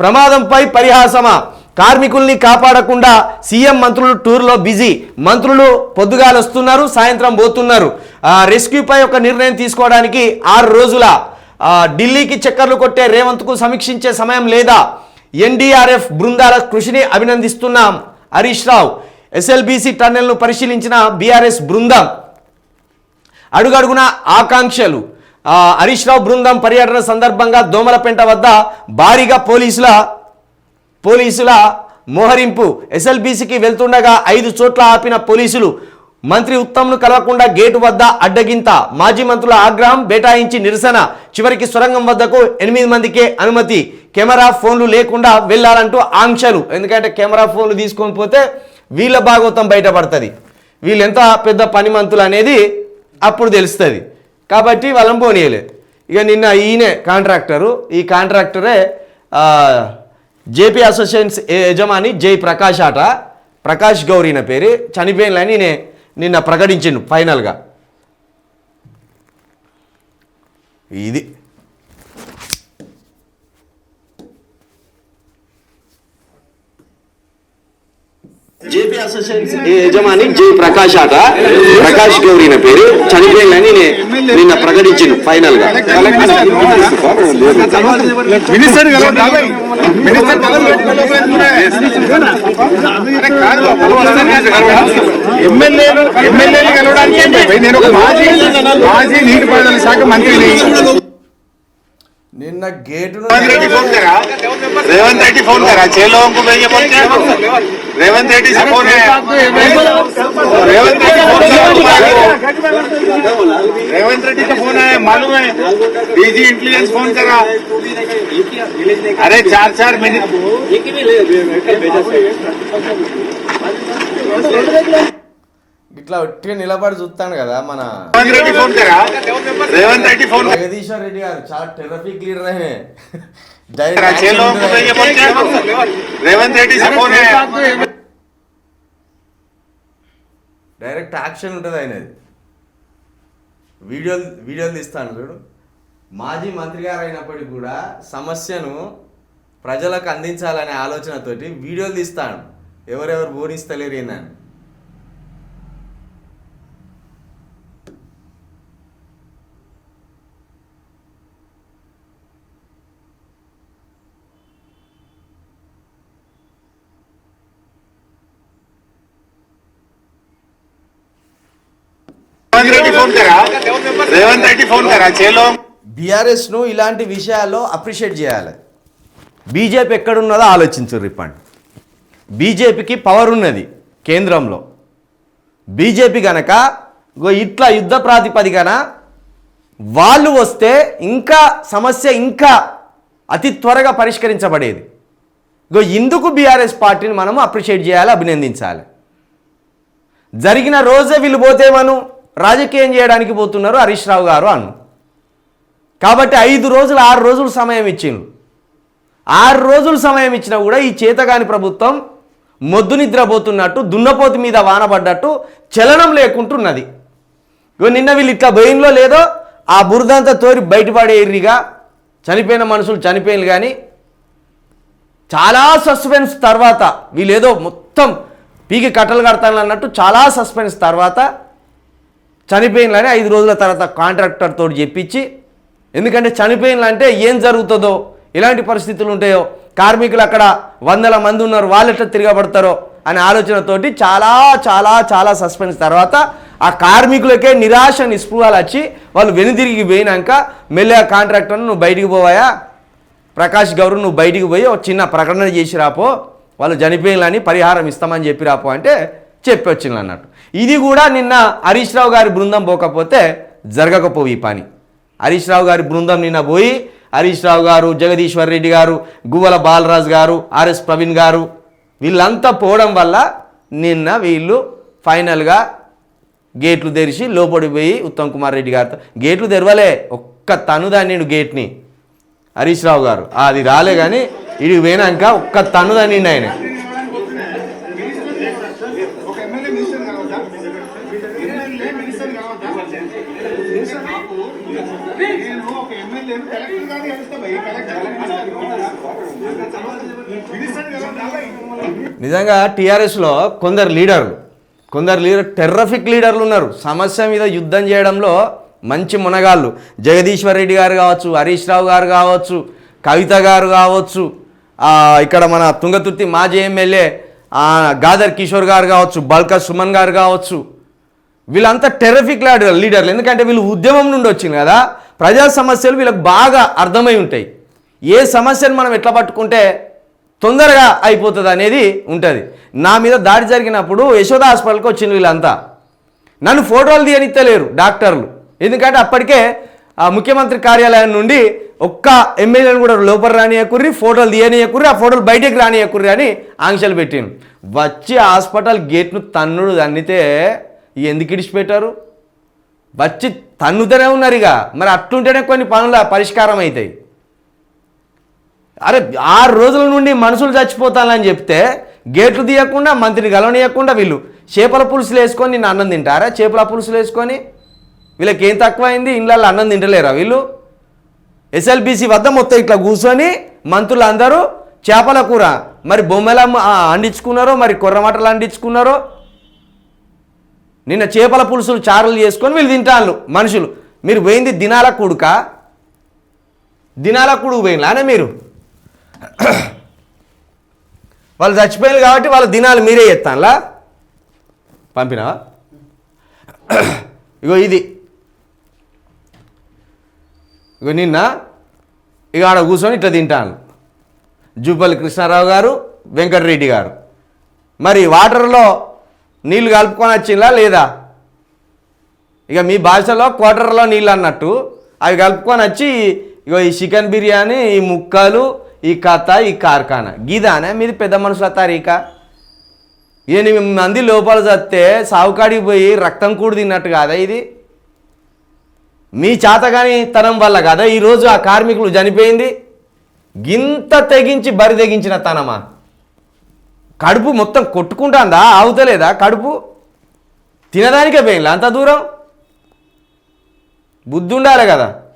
ప్రమాదంపై పరిహాసమా? కార్మికుల్ని కాపాడకుండా సీఎం మంత్రులు టూర్లో బిజీ. మంత్రులు పొద్దుగాలు వస్తున్నారు సాయంత్రం పోతున్నారు. రెస్క్యూపై ఒక నిర్ణయం తీసుకోవడానికి ఆరు రోజుల ఢిల్లీకి చక్కర్లు కొట్టే రేవంత్కు సమీక్షించే సమయం లేదా? ఎన్డీఆర్ఎఫ్ బృందాల కృషిని అభినందిస్తున్నాం హరీష్ రావు ఎస్ఎల్బీసీ టన్నెల్ను పరిశీలించిన బీఆర్ఎస్ బృందం. అడుగడుగున ఆకాంక్షలు. హరీష్ రావు బృందం పర్యటన సందర్భంగా దోమలపెంట వద్ద భారీగా పోలీసుల పోలీసుల మోహరింపు. ఎస్ఎల్బీసీకి వెళ్తుండగా ఐదు చోట్ల ఆపిన పోలీసులు మంత్రి ఉత్తమ్ను కలవకుండా గేటు వద్ద అడ్డగింత. మాజీ మంత్రుల ఆగ్రహం బేటాయించి నిరసన. చివరికి సొరంగం వద్దకు ఎనిమిది మందికే అనుమతి. కెమెరా ఫోన్లు లేకుండా వెళ్ళాలంటూ ఆంక్షలు. ఎందుకంటే కెమెరా ఫోన్లు తీసుకొని పోతే వీళ్ళ భాగవతం బయటపడుతుంది. వీళ్ళు ఎంత పెద్ద పనిమంతులు అనేది అప్పుడు తెలుస్తుంది. కాబట్టి వాళ్ళని పోనీయలేదు ఇక నిన్న ఈయనే కాంట్రాక్టరు. ఈ కాంట్రాక్టరే జేపీ అసోసియేషన్స్ యజమాని జై ప్రకాష్ ఆట. ప్రకాష్ గౌరీన పేరు. చనిపోయినని నేను నిన్న ప్రకటించిండు ఫైనల్గా. ఇది. జేపీ అసోసియేషన్స్ యజమాని జై ప్రకాష్ ఆట. ప్రకాష్ గౌరీన పేరు. చనిపోయిందని నేను నిన్న ప్రకటించింది ఫైనల్గా మినిస్టర్ ఎమ్మెల్యే కలవడానికి నేను ఒక నిన్న గేట్ రేవంత్ రెడ్డి ఫోన్ కరా? చేలో రేవంత్ రెడ్డి రేవంత్ రెడ్డి रेवंत रेड्डी से फोन है रेवंत रेड्डी फोन करा रेवंत रेड्डी का फोन है मालूम है डीजी इंटेलिजेंस फोन करा अरे चार चार मिनट ఇట్లా ఒట్టిగా నిలబడి చూస్తాను కదా మన रेवंत रेड्डी फोन करा रेवंत रेड्डी फोन జగదీశ్వర్ రెడ్డి గారు చాలా టెర్రఫిక్ లీడర్ ఆయన करा छह డైరెక్ట్ యాక్షన్ ఉంటుంది ఆయనది. వీడియోలు వీడియోలు తీస్తాను చూడు. మాజీ మంత్రి గారు అయినప్పటికీ కూడా సమస్యను ప్రజలకు అందించాలనే ఆలోచనతోటి వీడియోలు తీస్తాను. ఎవరెవరు బోధిస్తలేరు ఏందని ఫోన్ కరా రేవంత్ రెడ్డి ఫోన్ కరా చేలో? బీఆర్ఎస్ను ఇలాంటి విషయాల్లో అప్రిషియేట్ చేయాలి. బీజేపీ ఎక్కడున్నదో ఆలోచించు రిపండ్ బీజేపీకి పవర్ ఉన్నది కేంద్రంలో. బీజేపీ కనుక ఇట్లా యుద్ధ ప్రాతిపదికన వాళ్ళు వస్తే ఇంకా సమస్య ఇంకా అతి త్వరగా పరిష్కరించబడేది. ఇగో ఇందుకు బీఆర్ఎస్ పార్టీని మనము అప్రిషియేట్ చేయాలి అభినందించాలి. జరిగిన రోజే వీళ్ళు పోతేమను రాజకీయం చేయడానికి పోతున్నారు హరీష్ రావు గారు అన్ను కాబట్టి ఐదు రోజులు ఆరు రోజులు సమయం ఇచ్చిండ్రు. ఆరు రోజులు సమయం ఇచ్చినా కూడా ఈ చేతగాని ప్రభుత్వం మొద్దు నిద్రపోతున్నట్టు దున్నపోతు మీద వానబడ్డట్టు చలనం లేకుంటున్నది. ఇగో నిన్న వీళ్ళు ఇట్లా భయంలో లేదో ఆ బురదంతా తోరి బయటపడేరిగా చనిపోయిన మనుషులు చనిపోయిన కానీ చాలా సస్పెన్స్ తర్వాత వీళ్ళేదో మొత్తం పీకి కట్టలు కడతాను అన్నట్టు చాలా సస్పెన్స్ తర్వాత చనిపోయినని ఐదు రోజుల తర్వాత కాంట్రాక్టర్తో చెప్పించి ఎందుకంటే చనిపోయినలంటే ఏం జరుగుతుందో ఎలాంటి పరిస్థితులు ఉంటాయో కార్మికులు అక్కడ వందల మంది ఉన్నారు వాళ్ళు ఎట్లా తిరగబడతారో అనే ఆలోచనతోటి చాలా చాలా చాలా సస్పెన్స్ తర్వాత ఆ కార్మికులకే నిరాశ నిస్పృహాలు వచ్చి వాళ్ళు వెనుదిరిగి పోయినాక మెల్లగా కాంట్రాక్టర్ను నువ్వు బయటికి పోవాయా? ప్రకాష్ గౌరవ్ నువ్వు బయటికి పోయి ఒక చిన్న ప్రకటన చేసి రాపో వాళ్ళు చనిపోయినని పరిహారం ఇస్తామని చెప్పి రాపో అంటే చెప్పి వచ్చింది అన్నట్టు ఇది కూడా నిన్న హరీష్ రావు గారి బృందం పోకపోతే జరగకపోవు ఈ పని. హరీష్ రావు గారి బృందం నిన్న పోయి హరీష్ రావు గారు జగదీశ్వర్ రెడ్డి గారు గువ్వల బాలరాజు గారు ఆర్ఎస్ ప్రవీణ్ గారు వీళ్ళంతా పోవడం వల్ల నిన్న వీళ్ళు ఫైనల్గా గేట్లు తెరిచి లోపలికి పోయి ఉత్తమ్ కుమార్ రెడ్డి గారితో గేట్లు తెరవలే. ఒక్క తనుదాన్ని గేట్ని. హరీష్ రావు గారు. అది రాలే కానీ ఇది పోయినాక ఒక్క తన్నుదని ఆయన ఒక ఎమ్మెల్యే మినిస్టర్ కలవద్దా ఎమ్మెల్యే మినిస్టర్ కలవద్దా నేను ఒక కలెక్టర్ నిజంగా టీఆర్ఎస్లో కొందరు లీడర్లు కొందరు లీడర్ టెర్రఫిక్ లీడర్లు ఉన్నారు. సమస్య మీద యుద్ధం చేయడంలో మంచి మునగాళ్ళు. జగదీశ్వర్ రెడ్డి గారు కావచ్చు హరీష్ రావు గారు కావచ్చు కవిత గారు కావచ్చు ఇక్కడ మన తుంగతుర్తి మాజీ ఎమ్మెల్యే గాదర్ కిషోర్ గారు కావచ్చు బల్క సుమన్ గారు కావచ్చు వీళ్ళంతా టెరఫిక్ లీడర్ లీడర్లు ఎందుకంటే వీళ్ళు ఉద్యమం నుండి వచ్చింది కదా. ప్రజా సమస్యలు వీళ్ళకి బాగా అర్థమై ఉంటాయి. ఏ సమస్యను మనం ఎట్లా పట్టుకుంటే తొందరగా అయిపోతుంది అనేది ఉంటుంది. నా మీద దాడి జరిగినప్పుడు యశోద హాస్పిటల్కి వచ్చింది వీళ్ళంతా. నన్ను ఫోటోలు తీయనిత్తలేరు డాక్టర్లు. ఎందుకంటే అప్పటికే ఆ ముఖ్యమంత్రి కార్యాలయం నుండి ఒక్క ఎమ్మెల్యేని కూడా లోపల రానియకుర్రి ఫోటోలు తీయనియకుర్రి ఆ ఫోటోలు బయటకు రానియకుర్రి అని ఆంక్షలు పెట్టాను వచ్చి హాస్పిటల్ గేట్ను తన్నుడు తన్నితే ఎందుకు ఇడిచిపెట్టారు? వచ్చి తన్నుతూనే ఉన్నారు ఇక మరి అట్లుంటేనే కొన్ని పనుల పరిష్కారం అవుతాయి అరే ఆరు రోజుల నుండి మనుషులు చచ్చిపోతానని చెప్తే గేట్లు తీయకుండా మంత్రిని గలవనీయకుండా వీళ్ళు చేపల పులుసులు వేసుకొని నిన్ను అన్నం తింటారా? చేపల పులుసులు వేసుకొని? వీళ్ళకి ఏం తక్కువైంది? ఇళ్ళల్లో అన్నం తింటలేరా వీళ్ళు? ఎస్ఎల్బీసీ వద్ద మొత్తం ఇట్లా కూర్చొని మంత్రులు అందరూ చేపల కూర మరి బొమ్మల అండించుకున్నారో మరి కొర్రమటలు అండించుకున్నారో నిన్న చేపల పులుసులు చారులు చేసుకొని వీళ్ళు తింటాను మనుషులు. మీరు పోయింది దినాల కూడుక? దినాల కూడుకు పోయినలానే మీరు? వాళ్ళు చచ్చిపోయారు కాబట్టి వాళ్ళ దినాలు మీరే ఎత్తానులా పంపినావా? ఇగో ఇది. ఇగో నిన్న ఇక ఆడ కూర్చొని ఇట్లా తింటాను జూపల్లి కృష్ణారావు గారు వెంకటరెడ్డి గారు. మరి వాటర్లో నీళ్ళు కలుపుకొని వచ్చిందా లేదా? ఇక మీ భాషలో క్వార్టర్లో నీళ్ళు అన్నట్టు అవి కలుపుకొని వచ్చి ఇగో ఈ చికెన్ బిర్యానీ ఈ ముక్కలు ఈ కథ ఈ కార్ఖానా. గీదానే? మీది పెద్ద మనుషుల తారీఖ? ఎనిమిది మంది లోపల చస్తే సావుకాడికి పోయి రక్తం కూడి తిన్నట్టు కాదా ఇది? మీ చేతగాని తనం వల్ల కదా? ఈరోజు ఆ కార్మికులు చనిపోయింది? గింత తెగించి బరి తెగించిన తనమా? కడుపు మొత్తం కొట్టుకుంటాందా? ఆగుతలేదా కడుపు? తినడానికే పోయింది అంత దూరం? బుద్ధి ఉండాలి కదా.